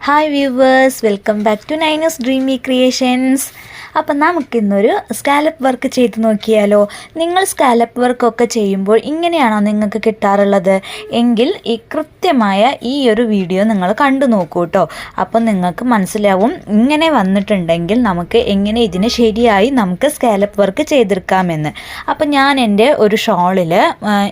hi viewers welcome back to Nainas dreamy creations അപ്പം നമുക്കിന്നൊരു scallop work ചെയ്ത് നോക്കിയാലോ? നിങ്ങൾ സ്കാലപ്പ് വർക്കൊക്കെ ചെയ്യുമ്പോൾ ഇങ്ങനെയാണോ നിങ്ങൾക്ക് കിട്ടാറുള്ളത്? എങ്കിൽ ഈ കൃത്യമായ ഈ ഒരു വീഡിയോ നിങ്ങൾ കണ്ടു നോക്കൂ കേട്ടോ അപ്പം നിങ്ങൾക്ക് മനസ്സിലാവും ഇങ്ങനെ വന്നിട്ടുണ്ടെങ്കിൽ നമുക്ക് എങ്ങനെ ഇതിന് ശരിയായി നമുക്ക് സ്കാലപ്പ് വർക്ക് ചെയ്തെടുക്കാമെന്ന്. അപ്പം ഞാൻ എന്റെ ഒരു ഷോളിൽ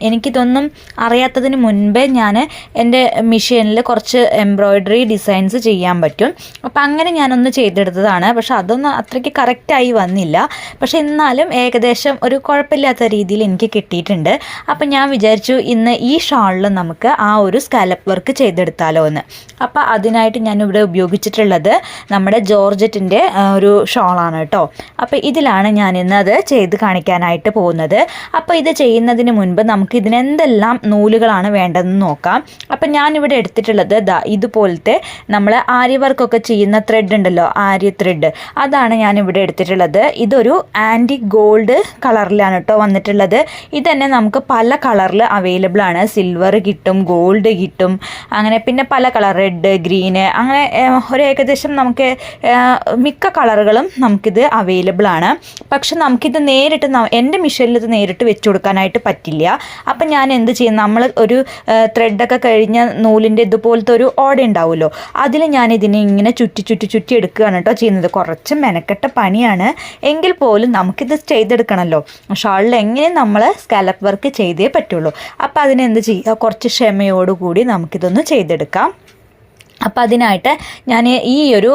എനിക്കിതൊന്നും അറിയാത്തതിന് മുൻപേ ഞാൻ എന്റെ മെഷീനിൽ കുറച്ച് എംബ്രോയ്ഡറി ഡിസൈൻസ് ചെയ്യാൻ പറ്റും. അപ്പം അങ്ങനെ ഞാനൊന്ന് ചെയ്തെടുത്തതാണ്. പക്ഷെ അതൊന്നും അത്രയ്ക്ക് കറക്റ്റായി വന്നില്ല. പക്ഷെ എന്നാലും ഏകദേശം ഒരു കുഴപ്പമില്ലാത്ത രീതിയിൽ എനിക്ക് കിട്ടിയിട്ടുണ്ട്. അപ്പം ഞാൻ വിചാരിച്ചു ഇന്ന് ഈ ഷാളിൽ നമുക്ക് ആ ഒരു സ്കാലപ്പ് വർക്ക് ചെയ്തെടുത്താലോ എന്ന് അപ്പം അതിനായിട്ട് ഞാൻ ഇവിടെ ഉപയോഗിച്ചിട്ടുള്ളത് നമ്മുടെ ജോർജറ്റിന്റെ ഒരു ഷോളാണ് കേട്ടോ. അപ്പോൾ ഇതിലാണ് ഞാൻ ഇന്ന് അത് ചെയ്ത് കാണിക്കാനായിട്ട് പോകുന്നത്. അപ്പോൾ ഇത് ചെയ്യുന്നതിന് മുൻപ് നമുക്ക് ഇതിനെന്തെല്ലാം നൂലുകളാണ് വേണ്ടതെന്ന് നോക്കാം. അപ്പം ഞാനിവിടെ എടുത്തിട്ടുള്ളത് ഇതുപോലത്തെ നമ്മൾ ആര്യ വർക്കൊക്കെ ചെയ്യുന്ന ത്രെഡ് ഉണ്ടല്ലോ ആര്യ ത്രെഡ് അതാണ് ഞാനിവിടെ എടുത്തിട്ടുള്ളത്. ഇതൊരു ആന്റി ഗോൾഡ് കളറിലാണ് കേട്ടോ വന്നിട്ടുള്ളത്. ഇത് തന്നെ നമുക്ക് പല കളറിൽ അവൈലബിൾ ആണ്. സിൽവർ കിട്ടും ഗോൾഡ് കിട്ടും. അങ്ങനെ പിന്നെ പല കളർ റെഡ് ഗ്രീന് അങ്ങനെ ഒരു ഏകദേശം നമുക്ക് മിക്ക കളറുകളും നമുക്കിത് അവൈലബിൾ ആണ്. പക്ഷെ നമുക്കിത് നേരിട്ട് എന്റെ മിഷനിൽ ഇത് നേരിട്ട് വെച്ച് കൊടുക്കാനായിട്ട് പറ്റില്ല. അപ്പം ഞാൻ എന്ത് ചെയ്യും? നമ്മൾ ഒരു ത്രെഡൊക്കെ കഴിഞ്ഞ നൂലിന്റെ ഇതുപോലത്തെ ഒരു ഓട ഉണ്ടാവുമല്ലോ. അതിൽ ഞാൻ ഇതിനെ ഇങ്ങനെ ചുറ്റി ചുറ്റി ചുറ്റി എടുക്കുകയാണ് കേട്ടോ ചെയ്യുന്നത്. കുറച്ച് മെനക്കെട്ട പണിയാണ്. എങ്കിൽ പോലും നമുക്കിത് ചെയ്തെടുക്കണമല്ലോ ഷാളിൽ എങ്ങനെ നമ്മൾ സ്കാലപ്പ് വർക്ക് ചെയ്തേ പറ്റുള്ളൂ. അപ്പം അതിനെന്ത് ചെയ്യുക കുറച്ച് ക്ഷമയോടുകൂടി നമുക്കിതൊന്ന് ചെയ്തെടുക്കാം. അപ്പം അതിനായിട്ട് ഞാൻ ഈ ഒരു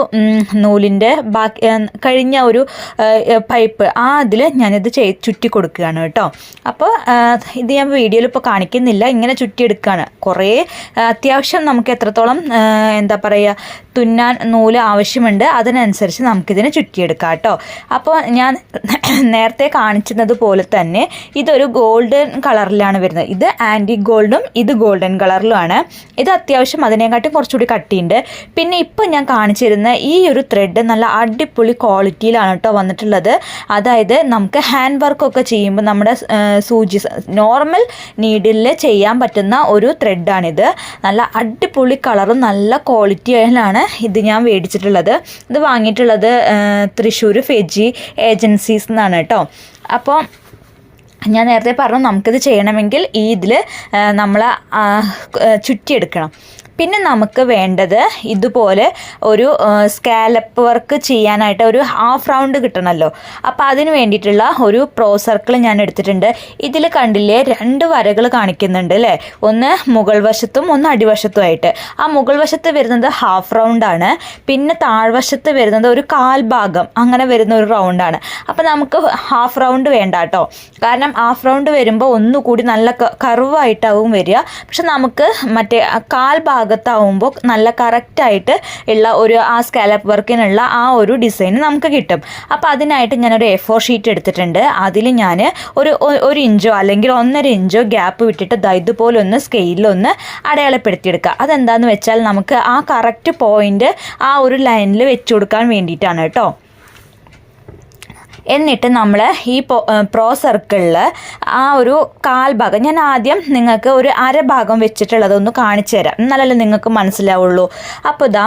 നൂലിന്റെ ബാക്കി കഴിഞ്ഞ ഒരു പൈപ്പ് ആ അതിൽ ഞാനിത് ചെയ് ചുറ്റി കൊടുക്കുകയാണ് കേട്ടോ. അപ്പോൾ ഇത് ഞാൻ വീഡിയോയിൽ ഇപ്പോൾ കാണിക്കുന്നില്ല. ഇങ്ങനെ ചുറ്റിയെടുക്കുകയാണ്. കുറേ അത്യാവശ്യം നമുക്ക് എത്രത്തോളം എന്താ പറയുക തുന്നാൻ നൂൽ ആവശ്യമുണ്ട്. അതിനനുസരിച്ച് നമുക്കിതിനെ ചുറ്റിയെടുക്കാം കേട്ടോ. അപ്പോൾ ഞാൻ നേരത്തെ കാണിച്ചത് പോലെ തന്നെ ഇതൊരു ഗോൾഡൻ കളറിലാണ് വരുന്നത്. ഇത് ആന്റി ഗോൾഡും ഇത് ഗോൾഡൻ കളറിലുമാണ്. ഇത് അത്യാവശ്യം അതിനെക്കാട്ടി കുറച്ചുകൂടി കട്ടിയുണ്ട്. പിന്നെ ഇപ്പോൾ ഞാൻ കാണിച്ചിരുന്ന ഈ ഒരു ത്രെഡ് നല്ല അടിപൊളി ക്വാളിറ്റിയിലാണ് കേട്ടോ വന്നിട്ടുള്ളത്. അതായത് നമുക്ക് ഹാൻഡ് വർക്കൊക്കെ ചെയ്യുമ്പോൾ നമ്മുടെ സൂചി നോർമൽ നീഡിലിൽ ചെയ്യാൻ പറ്റുന്ന ഒരു ത്രെഡാണിത് നല്ല അടിപൊളി കളറും നല്ല ക്വാളിറ്റിയിലാണ് ഇത് ഞാൻ മേടിച്ചിട്ടുള്ളത് ഇത് വാങ്ങിയിട്ടുള്ളത് തൃശ്ശൂർ ഫെജി ഏജൻസീസ് എന്നാണ് കേട്ടോ അപ്പോൾ ഞാൻ നേരത്തെ പറഞ്ഞു നമുക്കിത് ചെയ്യണമെങ്കിൽ ഈ ഇതിൽ നമ്മൾ ചുറ്റിയെടുക്കണം. പിന്നെ നമുക്ക് വേണ്ടത് ഇതുപോലെ ഒരു സ്കാലപ്പ് വർക്ക് ചെയ്യാനായിട്ട് ഒരു ഹാഫ് റൗണ്ട് കിട്ടണമല്ലോ അപ്പോൾ അതിന് വേണ്ടിയിട്ടുള്ള ഒരു പ്രോ സർക്കിൾ ഞാൻ എടുത്തിട്ടുണ്ട്. ഇതിൽ കണ്ടില്ലേ രണ്ട് വരകൾ കാണിക്കുന്നുണ്ട് അല്ലേ? ഒന്ന് മുകൾ വശത്തും ഒന്ന് അടിവശത്തുമായിട്ട് ആ മുകൾ വശത്ത് വരുന്നത് ഹാഫ് റൗണ്ടാണ് പിന്നെ താഴ്വശത്ത് വരുന്നത് ഒരു കാൽ ഭാഗം. അങ്ങനെ വരുന്ന ഒരു റൗണ്ടാണ് അപ്പോൾ നമുക്ക് ഹാഫ് റൗണ്ട് വേണ്ട കേട്ടോ. കാരണം ഹാഫ് റൗണ്ട് വരുമ്പോൾ ഒന്നുകൂടി നല്ല കർവായിട്ടാവും വരിക. പക്ഷെ നമുക്ക് മറ്റേ കാൽ കാൽ ഭാഗത്താവുമ്പോൾ നല്ല കറക്റ്റായിട്ട് ഉള്ള ഒരു ആ സ്കാലപ്പ് വർക്കിനുള്ള ആ ഒരു ഡിസൈൻ നമുക്ക് കിട്ടും. അപ്പോൾ അതിനായിട്ട് ഞാനൊരു എ ഫോർ ഷീറ്റ് എടുത്തിട്ടുണ്ട്. അതിൽ ഞാൻ ഒരു ഒരു ഇഞ്ചോ അല്ലെങ്കിൽ ഒന്നര ഇഞ്ചോ ഗ്യാപ്പ് വിട്ടിട്ട് ദൈത് ഇതുപോലെ ഒന്ന് സ്കെയിലൊന്ന് അടയാളപ്പെടുത്തിയെടുക്കുക. അതെന്താണെന്ന് വെച്ചാൽ നമുക്ക് ആ കറക്റ്റ് പോയിന്റ് ആ ഒരു ലൈനിൽ വെച്ചു കൊടുക്കാൻ വേണ്ടിയിട്ടാണ് കേട്ടോ. എന്നിട്ട് നമ്മൾ ഈ പ്രോ സർക്കിളിൽ ആ ഒരു കാൽഭാഗം ഞാൻ ആദ്യം നിങ്ങൾക്ക് ഒരു അരഭാഗം വെച്ചിട്ടുള്ളതൊന്ന് കാണിച്ചു തരാം എന്നാലല്ലേ നിങ്ങൾക്ക് മനസ്സിലാവുള്ളൂ. അപ്പോൾ ഇതാ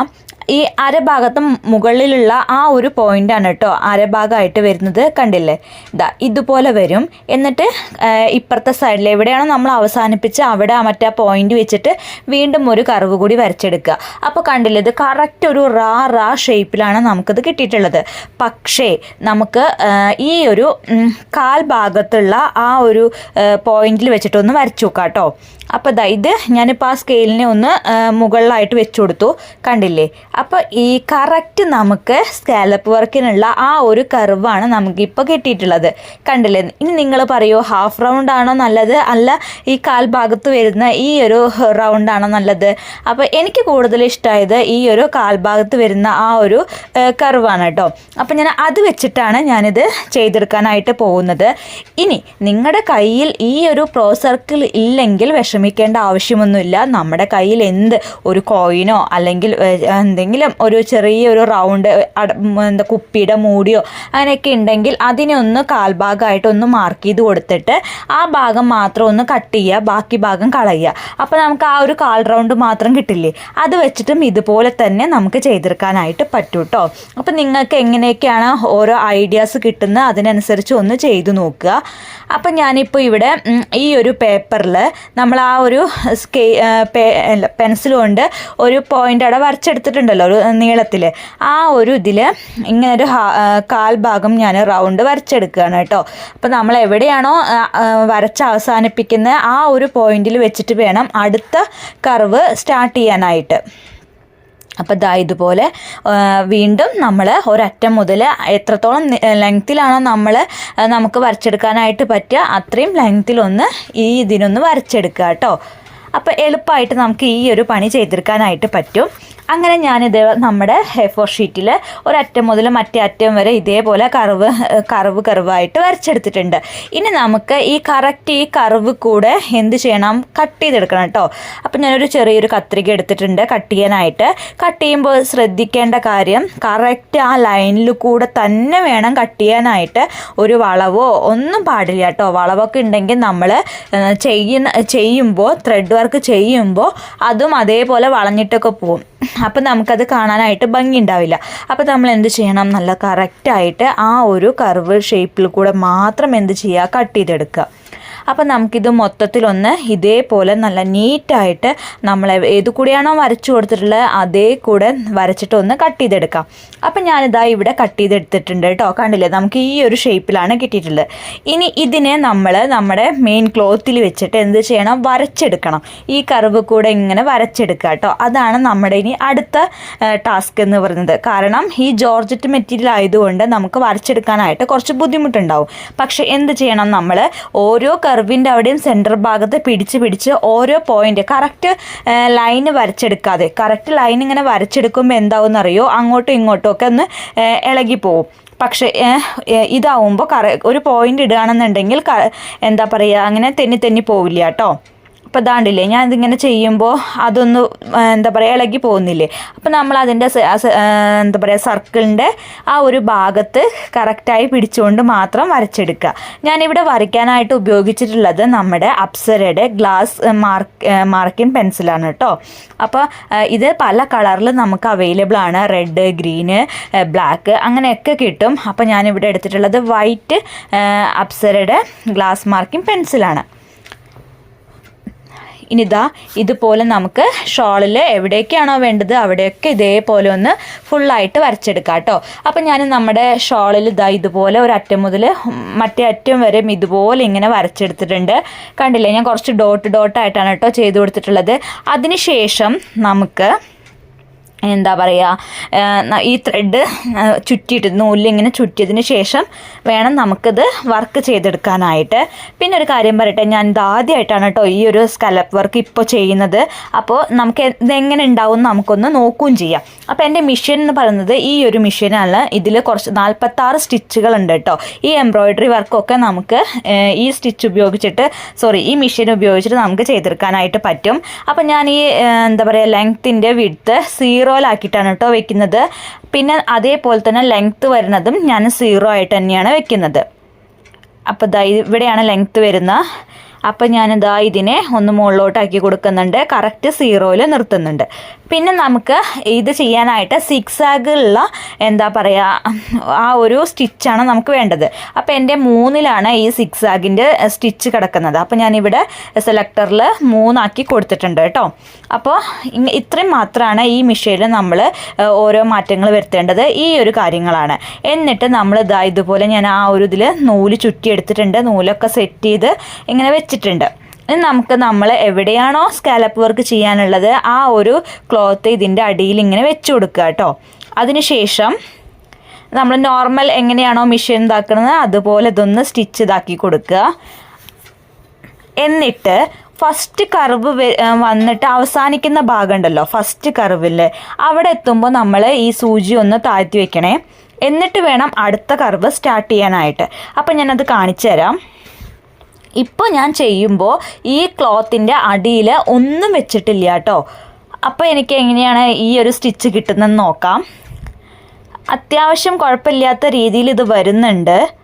ഈ അരഭാഗത്തും മുകളിലുള്ള ആ ഒരു പോയിന്റാണ് കേട്ടോ അരഭാഗമായിട്ട് വരുന്നത് കണ്ടില്ലേ? ഇതാ ഇതുപോലെ വരും. എന്നിട്ട് ഇപ്പുറത്തെ സൈഡിൽ എവിടെയാണോ നമ്മൾ അവസാനിപ്പിച്ച് അവിടെ മറ്റേ പോയിന്റ് വെച്ചിട്ട് വീണ്ടും ഒരു കർവ് കൂടി വരച്ചെടുക്കുക. അപ്പോൾ കണ്ടില്ലേ ഇത് കറക്റ്റ് ഒരു റാ റാ ഷേപ്പിലാണ് നമുക്കിത് കിട്ടിയിട്ടുള്ളത്. പക്ഷേ നമുക്ക് ഈ ഒരു കാൽ ഭാഗത്തുള്ള ആ ഒരു പോയിന്റിൽ വെച്ചിട്ടൊന്ന് വരച്ചു നോക്കാം കേട്ടോ അപ്പോൾ ഇത് ഞാനിപ്പോൾ ആ സ്കെയിലിനെ ഒന്ന് മുകളിലായിട്ട് വെച്ചു കൊടുത്തു. കണ്ടില്ലേ? അപ്പോൾ ഈ കറക്റ്റ് നമുക്ക് സ്കാലപ്പ് വർക്കിനുള്ള ആ ഒരു കർവാണ് നമുക്കിപ്പോൾ കിട്ടിയിട്ടുള്ളത്. കണ്ടില്ലേ? ഇനി നിങ്ങൾ പറയൂ ഹാഫ് റൗണ്ട് ആണോ നല്ലത്? അല്ല ഈ കാൽ ഭാഗത്ത് വരുന്ന ഈ ഒരു റൗണ്ട് ആണോ നല്ലത്? അപ്പോൾ എനിക്ക് കൂടുതൽ ഇഷ്ടമായത് ഈ ഒരു കാൽ ഭാഗത്ത് വരുന്ന ആ ഒരു കർവാണ് കേട്ടോ. അപ്പോൾ ഞാൻ അത് വെച്ചിട്ടാണ് ഞാനിത് ചെയ്തെടുക്കാനായിട്ട് പോകുന്നത്. ഇനി നിങ്ങളുടെ കയ്യിൽ ഈ ഒരു പ്രോ സർക്കിൾ ഇല്ലെങ്കിൽ വിഷമിക്കേണ്ട ആവശ്യമൊന്നുമില്ല. നമ്മുടെ കയ്യിൽ എന്ത് ഒരു കോയിനോ അല്ലെങ്കിൽ എന്തെങ്കിലും എന്തെങ്കിലും ഒരു ചെറിയൊരു റൗണ്ട് എന്താ കുപ്പിയുടെ മൂടിയോ അങ്ങനെയൊക്കെ ഉണ്ടെങ്കിൽ അതിനെ ഒന്ന് കാൽഭാഗമായിട്ട് ഒന്ന് മാർക്ക് ചെയ്ത് കൊടുത്തിട്ട് ആ ഭാഗം മാത്രം ഒന്ന് കട്ട് ചെയ്യുക ബാക്കി ഭാഗം കളയുക. അപ്പോൾ നമുക്ക് ആ ഒരു കാൽ റൗണ്ട് മാത്രം കിട്ടില്ലേ? അത് വെച്ചിട്ടും ഇതുപോലെ തന്നെ നമുക്ക് ചെയ്തെടുക്കാനായിട്ട് പറ്റും കേട്ടോ അപ്പോൾ നിങ്ങൾക്ക് എങ്ങനെയൊക്കെയാണ് ഓരോ ഐഡിയാസ് കിട്ടുന്നത് അതിനനുസരിച്ച് ഒന്ന് ചെയ്തു നോക്കുക. അപ്പം ഞാനിപ്പോൾ ഇവിടെ ഈ ഒരു പേപ്പറിൽ നമ്മൾ ആ ഒരു സ്കെ പെൻസിൽ കൊണ്ട് ഒരു പോയിന്റ് അവിടെ വരച്ചെടുത്തിട്ടുണ്ടല്ലോ ഒരു നീളത്തിൽ ആ ഒരു ഇതിൽ ഇങ്ങനെ ഒരു കാൽഭാഗം കാൽ ഭാഗം ഞാൻ റൗണ്ട് വരച്ചെടുക്കുകയാണ് കേട്ടോ. അപ്പോൾ നമ്മൾ എവിടെയാണോ വരച്ച് അവസാനിപ്പിക്കുന്നത് ആ ഒരു പോയിന്റിൽ വെച്ചിട്ട് വേണം അടുത്ത കർവ് സ്റ്റാർട്ട് ചെയ്യാനായിട്ട്. അപ്പോൾ ഇതാ ഇതുപോലെ വീണ്ടും നമ്മൾ ഒരറ്റം മുതൽ എത്രത്തോളം ലെങ്ത്തിലാണോ നമ്മൾ നമുക്ക് വരച്ചെടുക്കാനായിട്ട് പറ്റുക അത്രയും ലെങ്ത്തിലൊന്ന് ഈ ഇതിനൊന്ന് വരച്ചെടുക്കുക കേട്ടോ. അപ്പോൾ എളുപ്പമായിട്ട് നമുക്ക് ഈ ഒരു പണി ചെയ്തെടുക്കാനായിട്ട് പറ്റും. അങ്ങനെ ഞാനിത് നമ്മുടെ ഹെ ഫോർ ഷീറ്റിൽ ഒരറ്റം മുതൽ മറ്റേ അറ്റം വരെ ഇതേപോലെ കർവ് കർവ് കർവായിട്ട് വരച്ചെടുത്തിട്ടുണ്ട്. ഇനി നമുക്ക് ഈ കറക്റ്റ് ഈ കർവ് കൂടെ എന്ത് ചെയ്യണം? കട്ട് ചെയ്തെടുക്കണം കേട്ടോ. അപ്പം ഞാനൊരു ചെറിയൊരു കത്രിക എടുത്തിട്ടുണ്ട് കട്ട് ചെയ്യാനായിട്ട്. കട്ട് ചെയ്യുമ്പോൾ ശ്രദ്ധിക്കേണ്ട കാര്യം കറക്റ്റ് ആ ലൈനിൽ കൂടെ തന്നെ വേണം കട്ട് ചെയ്യാനായിട്ട് ഒരു വളവോ ഒന്നും പാടില്ല കേട്ടോ. വളവൊക്കെ ഉണ്ടെങ്കിൽ നമ്മൾ ചെയ്യുന്ന ചെയ്യുമ്പോൾ ത്രെഡ് വർക്ക് ചെയ്യുമ്പോൾ അതും അതേപോലെ വളഞ്ഞിട്ടൊക്കെ പോവും. അപ്പം നമുക്കത് കാണാനായിട്ട് ഭംഗി ഉണ്ടാവില്ല അപ്പം നമ്മൾ എന്ത് ചെയ്യണം? നല്ല കറക്റ്റായിട്ട് ആ ഒരു കർവ് ഷേപ്പിൽ കൂടെ മാത്രം എന്ത് ചെയ്യുക? കട്ട് ചെയ്തെടുക്കുക. അപ്പം നമുക്കിത് മൊത്തത്തിലൊന്ന് ഇതേപോലെ നല്ല നീറ്റായിട്ട് നമ്മൾ ഏത് കൂടിയാണോ വരച്ചു കൊടുത്തിട്ടുള്ളത് അതേ കൂടെ വരച്ചിട്ട് ഒന്ന് കട്ട് ചെയ്തെടുക്കാം. അപ്പം ഞാനിതാ ഇവിടെ കട്ട് ചെയ്തെടുത്തിട്ടുണ്ട് കേട്ടോ. കണ്ടില്ലേ? നമുക്ക് ഈ ഒരു ഷേപ്പിലാണ് കിട്ടിയിട്ടുള്ളത്. ഇനി ഇതിനെ നമ്മൾ നമ്മുടെ മെയിൻ ക്ലോത്തിൽ വെച്ചിട്ട് എന്ത് ചെയ്യണം? വരച്ചെടുക്കണം. ഈ കർവ് കൂടെ ഇങ്ങനെ വരച്ചെടുക്കുക കേട്ടോ. അതാണ് നമ്മുടെ ഇനി അടുത്ത ടാസ്ക് എന്ന് പറയുന്നത്. കാരണം ഈ ജോർജറ്റ് മെറ്റീരിയൽ ആയതുകൊണ്ട് നമുക്ക് വരച്ചെടുക്കാനായിട്ട് കുറച്ച് ബുദ്ധിമുട്ടുണ്ടാവും. പക്ഷേ എന്ത് ചെയ്യണം നമ്മൾ ഓരോ കർവിന്റെ അവിടെയും സെന്റർ ഭാഗത്ത് പിടിച്ച് പിടിച്ച് ഓരോ പോയിന്റ് കറക്റ്റ് ലൈന് വരച്ചെടുക്കാതെ കറക്റ്റ് ലൈൻ ഇങ്ങനെ വരച്ചെടുക്കുമ്പോൾ എന്താവും അറിയോ? അങ്ങോട്ടും ഇങ്ങോട്ടും ഒക്കെ ഒന്ന് ഇളകിപ്പോവും പക്ഷേ ഇതാവുമ്പോൾ കറ ഒരു പോയിന്റ് ഇടുകയാണെന്നുണ്ടെങ്കിൽ എന്താ പറയുക അങ്ങനെ തെന്നി തെന്നി പോവില്ല കേട്ടോ. അപ്പോൾ ഇതാണ്ടില്ലേ ഞാൻ ഇതിങ്ങനെ ചെയ്യുമ്പോൾ അതൊന്ന് എന്താ പറയുക ഇളകി പോകുന്നില്ലേ? അപ്പോൾ നമ്മൾ അതിന്റെ എന്താ പറയുക സർക്കിളിന്റെ ആ ഒരു ഭാഗത്ത് കറക്റ്റായി പിടിച്ചുകൊണ്ട് മാത്രം വരച്ചെടുക്കുക ഞാനിവിടെ വരയ്ക്കാനായിട്ട് ഉപയോഗിച്ചിട്ടുള്ളത് നമ്മുടെ അപ്സരയുടെ ഗ്ലാസ് മാർക്ക് മാർക്കിൻ പെൻസിലാണ് കേട്ടോ അപ്പോൾ ഇത് പല കളറിൽ നമുക്ക് അവൈലബിൾ ആണ്. റെഡ് ഗ്രീന് ബ്ലാക്ക് അങ്ങനെയൊക്കെ കിട്ടും. അപ്പോൾ ഞാനിവിടെ എടുത്തിട്ടുള്ളത് വൈറ്റ് അപ്സരയുടെ ഗ്ലാസ് മാർക്കിംഗ് പെൻസിലാണ് ഇനിതാ ഇതുപോലെ നമുക്ക് ഷോളിൽ എവിടേക്കാണോ വേണ്ടത് അവിടെയൊക്കെ ഇതേപോലെ ഒന്ന് ഫുള്ളായിട്ട് വരച്ചെടുക്കാം കേട്ടോ. അപ്പം ഞാൻ നമ്മുടെ ഷോളിൽ ഇതാ ഇതുപോലെ ഒരു അറ്റം മുതൽ മറ്റേ അറ്റം വരെ ഇതുപോലെ ഇങ്ങനെ വരച്ചെടുത്തിട്ടുണ്ട്. കണ്ടില്ലേ? ഞാൻ കുറച്ച് ഡോട്ട് ഡോട്ടായിട്ടാണ് കേട്ടോ ചെയ്ത് കൊടുത്തിട്ടുള്ളത്. അതിന് ശേഷം നമുക്ക് എന്താ പറയുക ഈ ത്രെഡ് ചുറ്റിയിട്ട് നൂലിങ്ങനെ ചുറ്റിയതിന് ശേഷം വേണം നമുക്കിത് വർക്ക് ചെയ്തെടുക്കാനായിട്ട്. പിന്നെ ഒരു കാര്യം പറയട്ടെ ഞാൻ ഇത് ആദ്യമായിട്ടാണ് കേട്ടോ ഈ ഒരു സ്കലപ്പ് വർക്ക് ഇപ്പോൾ ചെയ്യുന്നത്. അപ്പോൾ നമുക്ക് ഇതെങ്ങനെ ഉണ്ടാവും നമുക്കൊന്ന് നോക്കുകയും ചെയ്യാം. അപ്പോൾ എന്റെ മിഷൻ എന്ന് പറയുന്നത് ഈ ഒരു മിഷനാണ് ഇതിൽ കുറച്ച് നാൽപ്പത്താറ് സ്റ്റിച്ചുകൾ ഉണ്ട് കേട്ടോ ഈ എംബ്രോയിഡറി വർക്കൊക്കെ നമുക്ക് ഈ സ്റ്റിച്ച് ഉപയോഗിച്ചിട്ട് സോറി ഈ മിഷീൻ ഉപയോഗിച്ചിട്ട് നമുക്ക് ചെയ്തെടുക്കാനായിട്ട് പറ്റും. അപ്പോൾ ഞാൻ ഈ എന്താ പറയുക ലെങ്ത്തിന്റെ വിഡ്ത്ത് സീറോയിലാക്കിയിട്ടാണ് കേട്ടോ വെക്കുന്നത്. പിന്നെ അതേപോലെ തന്നെ ലെങ്ത്ത് വരുന്നതും ഞാൻ സീറോ ആയിട്ട് തന്നെയാണ് വെക്കുന്നത്. അപ്പോൾ ദാ ഇവിടെയാണ് ലെങ്ത്ത് വരുന്നത് അപ്പം ഞാനിതാ ഇതിനെ ഒന്ന് മുകളിലോട്ടാക്കി കൊടുക്കുന്നുണ്ട്. കറക്റ്റ് സീറോയിൽ നിർത്തുന്നുണ്ട്. പിന്നെ നമുക്ക് ഇത് ചെയ്യാനായിട്ട് സിക്സ് ആഗുള്ള എന്താ പറയുക ആ ഒരു സ്റ്റിച്ചാണ് നമുക്ക് വേണ്ടത്. അപ്പോൾ എന്റെ മൂന്നിലാണ് ഈ സിക്സ് ആഗിന്റെ സ്റ്റിച്ച് കിടക്കുന്നത്. അപ്പോൾ ഞാനിവിടെ സെലക്ടറിൽ മൂന്നാക്കി കൊടുത്തിട്ടുണ്ട് കേട്ടോ. അപ്പോൾ ഇത്രയും മാത്രമാണ് ഈ മിഷയിൽ നമ്മൾ ഓരോ മാറ്റങ്ങൾ വരുത്തേണ്ടത് ഈ ഒരു കാര്യങ്ങളാണ്. എന്നിട്ട് നമ്മൾ ഇതാ ഇതുപോലെ ഞാൻ ആ ഒരു ഇതിൽ നൂൽ ചുറ്റി എടുത്തിട്ടുണ്ട് നൂലൊക്കെ സെറ്റ് ചെയ്ത് ഇങ്ങനെ വെച്ചിട്ടുണ്ട്. നമുക്ക് നമ്മൾ എവിടെയാണോ സ്കാലപ്പ് വർക്ക് ചെയ്യാനുള്ളത് ആ ഒരു ക്ലോത്ത് ഇതിന്റെ അടിയിൽ ഇങ്ങനെ വെച്ച് കൊടുക്കുക കേട്ടോ. അതിനുശേഷം നമ്മൾ നോർമൽ എങ്ങനെയാണോ മെഷീൻ ഇതാക്കുന്നത് അതുപോലെ ഇതൊന്ന് സ്റ്റിച്ച് ഇതാക്കി കൊടുക്കുക. എന്നിട്ട് ഫസ്റ്റ് കർവ് വന്നിട്ട് അവസാനിക്കുന്ന ഭാഗം ഉണ്ടല്ലോ ഫസ്റ്റ് കർവിൽ അവിടെ എത്തുമ്പോൾ നമ്മൾ ഈ സൂചി ഒന്ന് താഴ്ത്തി വെക്കണേ. എന്നിട്ട് വേണം അടുത്ത കർവ് സ്റ്റാർട്ട് ചെയ്യാനായിട്ട്. അപ്പം ഞാനത് കാണിച്ചു തരാം ഇപ്പോൾ ഞാൻ ചെയ്യുമ്പോൾ ഈ ക്ലോത്തിന്റെ അടിയിൽ ഒന്നും വെച്ചിട്ടില്ല കേട്ടോ. അപ്പോൾ എനിക്ക് എങ്ങനെയാണ് ഈ ഒരു സ്റ്റിച്ച് കിട്ടുന്നതെന്ന് നോക്കാം. അത്യാവശ്യം കുഴപ്പമില്ലാത്ത രീതിയിൽ ഇത് വരുന്നുണ്ട്.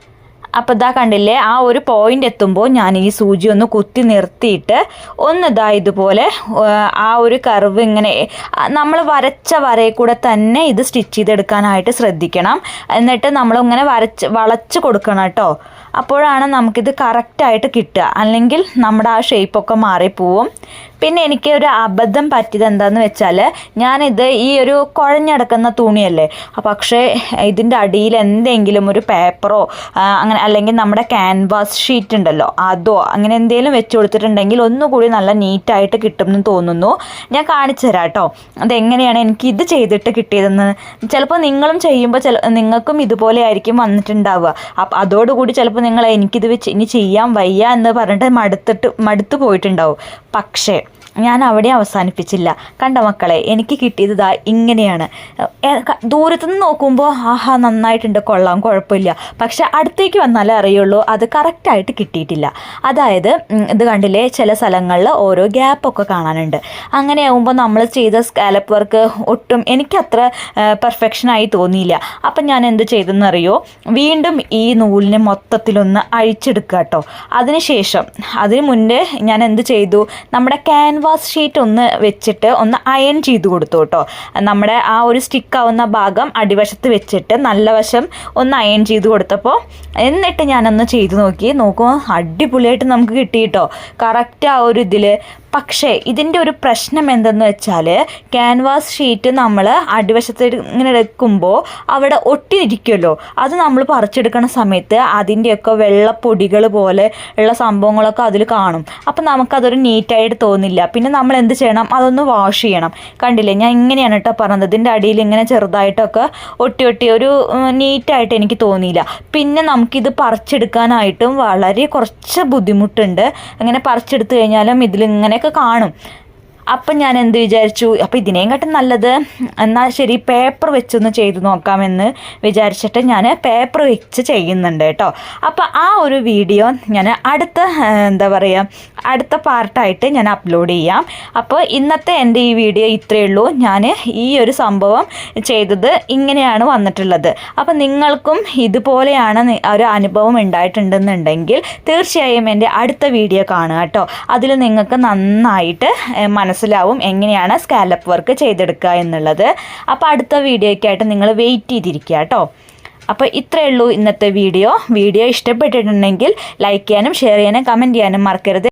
അപ്പോൾ ഇതാ കണ്ടില്ലേ ആ ഒരു പോയിന്റ് എത്തുമ്പോൾ ഞാൻ ഈ സൂചി ഒന്ന് കുത്തി നിർത്തിയിട്ട് ഒന്ന് ഇതാ ഇതുപോലെ ആ, ഒരു കർവ് ഇങ്ങനെ നമ്മൾ വരച്ച വരയിൽ കൂടെ തന്നെ ഇത് സ്റ്റിച്ച് ചെയ്തെടുക്കാനായിട്ട് ശ്രദ്ധിക്കണം. എന്നിട്ട് നമ്മളിങ്ങനെ വരച്ച് വളച്ച് കൊടുക്കണം കേട്ടോ. അപ്പോഴാണ് നമുക്കിത് കറക്റ്റായിട്ട് കിട്ടുക. അല്ലെങ്കിൽ നമ്മുടെ ആ ഷേപ്പൊക്കെ മാറിപ്പോവും. പിന്നെ എനിക്ക് ഒരു അബദ്ധം പറ്റിയത് എന്താണെന്ന് വെച്ചാൽ ഞാനിത് ഈ ഒരു കുഴഞ്ഞടക്കുന്ന തുണിയല്ലേ? പക്ഷേ ഇതിന്റെ അടിയിൽ എന്തെങ്കിലും ഒരു പേപ്പറോ അങ്ങനെ അല്ലെങ്കിൽ നമ്മുടെ ക്യാൻവാസ് ഷീറ്റ് ഉണ്ടല്ലോ അതോ അങ്ങനെ എന്തെങ്കിലും വെച്ച് കൊടുത്തിട്ടുണ്ടെങ്കിൽ ഒന്നുകൂടി നല്ല നീറ്റായിട്ട് കിട്ടുമെന്ന് തോന്നുന്നു. ഞാൻ കാണിച്ചു തരാം കേട്ടോ. അതെങ്ങനെയാണ് എനിക്ക് ഇത് ചെയ്തിട്ട് കിട്ടിയതെന്ന്. ചിലപ്പോൾ നിങ്ങളും ചെയ്യുമ്പോൾ ചില നിങ്ങൾക്കും ഇതുപോലെ ആയിരിക്കും വന്നിട്ടുണ്ടാവുക. അപ്പം അതോടുകൂടി ചിലപ്പോൾ നിങ്ങൾ എനിക്കിത് വെച്ച് ഇനി ചെയ്യാൻ വയ്യ എന്ന് പറഞ്ഞിട്ട് മടുത്തിട്ട് മടുത്തു പോയിട്ടുണ്ടാവും. പക്ഷേ ഞാൻ അവിടെ അവസാനിപ്പിച്ചില്ല. കണ്ട മക്കളെ എനിക്ക് കിട്ടിയത് ഇതാ ഇങ്ങനെയാണ്. ദൂരത്തു നിന്ന് ദൂരത്തുനിന്ന് നോക്കുമ്പോൾ ആഹാ നന്നായിട്ടുണ്ട് കൊള്ളാം കുഴപ്പമില്ല. പക്ഷെ അടുത്തേക്ക് വന്നാലേ അറിയുള്ളൂ അത് കറക്റ്റായിട്ട് കിട്ടിയിട്ടില്ല. അതായത് ഇത് കണ്ടില്ലേ ചില സ്ഥലങ്ങളിൽ ഓരോ ഗ്യാപ്പൊക്കെ കാണാനുണ്ട്. അങ്ങനെ ആകുമ്പോൾ നമ്മൾ ചെയ്ത സ്കാലപ്പ് വർക്ക് ഒട്ടും എനിക്കത്ര പെർഫെക്ഷനായി തോന്നിയില്ല. അപ്പം ഞാൻ എന്ത് ചെയ്തെന്നറിയോ വീണ്ടും ഈ നൂലിനെ മൊത്തത്തിലൊന്ന് അഴിച്ചെടുക്കുക കേട്ടോ. അതിനുശേഷം അതിന് മുന്നേ ഞാൻ എന്ത് ചെയ്തു നമ്മുടെ ക്യാൻവാസ് ഷീറ്റ് ഒന്ന് വെച്ചിട്ട് ഒന്ന് അയൺ ചെയ്ത് കൊടുത്തു കേട്ടോ. നമ്മുടെ ആ ഒരു സ്റ്റിക്കാവുന്ന ഭാഗം അടിവശത്ത് വെച്ചിട്ട് നല്ല വശം ഒന്ന് അയൺ ചെയ്ത് കൊടുത്തപ്പോൾ എന്നിട്ട് ഞാനൊന്ന് ചെയ്ത് നോക്കി. നോക്കുമ്പോൾ അടിപൊളിയായിട്ട് നമുക്ക് കിട്ടി കേട്ടോ. കറക്റ്റ് ആ ഒരു ഇതിൽ പക്ഷേ ഇതിന്റെ ഒരു പ്രശ്നം എന്തെന്ന് വെച്ചാൽ ക്യാൻവാസ് ഷീറ്റ് നമ്മൾ അടിവശത്ത് ഇങ്ങനെ എടുക്കുമ്പോൾ അവിടെ ഒട്ടിയിരിക്കുമല്ലോ അത് നമ്മൾ പറിച്ചെടുക്കുന്ന സമയത്ത് അതിന്റെയൊക്കെ വെള്ളപ്പൊടികൾ പോലെ ഉള്ള സംഭവങ്ങളൊക്കെ അതിൽ കാണും. അപ്പം നമുക്കതൊരു നീറ്റായിട്ട് തോന്നില്ല. പിന്നെ നമ്മൾ എന്ത് ചെയ്യണം? അതൊന്ന് വാഷ് ചെയ്യണം. കണ്ടില്ലേ? ഞാൻ ഇങ്ങനെയാണ് കേട്ടോ പറഞ്ഞത്. ഇതിന്റെ അടിയിൽ ഇങ്ങനെ ചെറുതായിട്ടൊക്കെ ഒട്ടി ഒട്ടി ഒരു നീറ്റായിട്ട് എനിക്ക് തോന്നിയില്ല. പിന്നെ നമുക്കിത് പറിച്ചെടുക്കാനായിട്ടും വളരെ കുറച്ച് ബുദ്ധിമുട്ടുണ്ട്. അങ്ങനെ പറിച്ചെടുത്ത് കഴിഞ്ഞാലും ഇതിൽ ഇങ്ങനെയൊക്കെ കാണും. അപ്പം ഞാൻ എന്ത് വിചാരിച്ചു? അപ്പം ഇതിനേക്കാട്ടും നല്ലത്. എന്നാൽ ശരി പേപ്പർ വെച്ചൊന്ന് ചെയ്ത് നോക്കാമെന്ന് വിചാരിച്ചിട്ട് ഞാൻ പേപ്പർ വെച്ച് ചെയ്യുന്നുണ്ട് കേട്ടോ. അപ്പം ആ ഒരു വീഡിയോ ഞാൻ അടുത്ത എന്താ പറയുക അടുത്ത പാർട്ടായിട്ട് ഞാൻ അപ്ലോഡ് ചെയ്യാം. അപ്പോൾ ഇന്നത്തെ എന്റെ ഈ വീഡിയോ ഇത്രയേ ഉള്ളൂ. ഞാൻ ഈ ഒരു സംഭവം ചെയ്തത് ഇങ്ങനെയാണ് വന്നിട്ടുള്ളത്. അപ്പോൾ നിങ്ങൾക്കും ഇതുപോലെയാണ് ഒരു അനുഭവം ഉണ്ടായിട്ടുണ്ടെന്നുണ്ടെങ്കിൽ തീർച്ചയായും എന്റെ അടുത്ത വീഡിയോ കാണുക കേട്ടോ. അതിൽ നിങ്ങൾക്ക് നന്നായിട്ട് മനസ്സിലാവും എങ്ങനെയാണ് സ്കാലപ്പ് വർക്ക് ചെയ്തെടുക്കുക എന്നുള്ളത്. അപ്പോൾ അടുത്ത വീഡിയോയ്ക്കായിട്ട് നിങ്ങൾ വെയിറ്റ് ചെയ്തിരിക്കുക കേട്ടോ. അപ്പോൾ ഇത്രയേ ഉള്ളൂ ഇന്നത്തെ വീഡിയോ വീഡിയോ ഇഷ്ടപ്പെട്ടിട്ടുണ്ടെങ്കിൽ ലൈക്ക് ചെയ്യാനും ഷെയർ ചെയ്യാനും കമന്റ് ചെയ്യാനും മറക്കരുത്.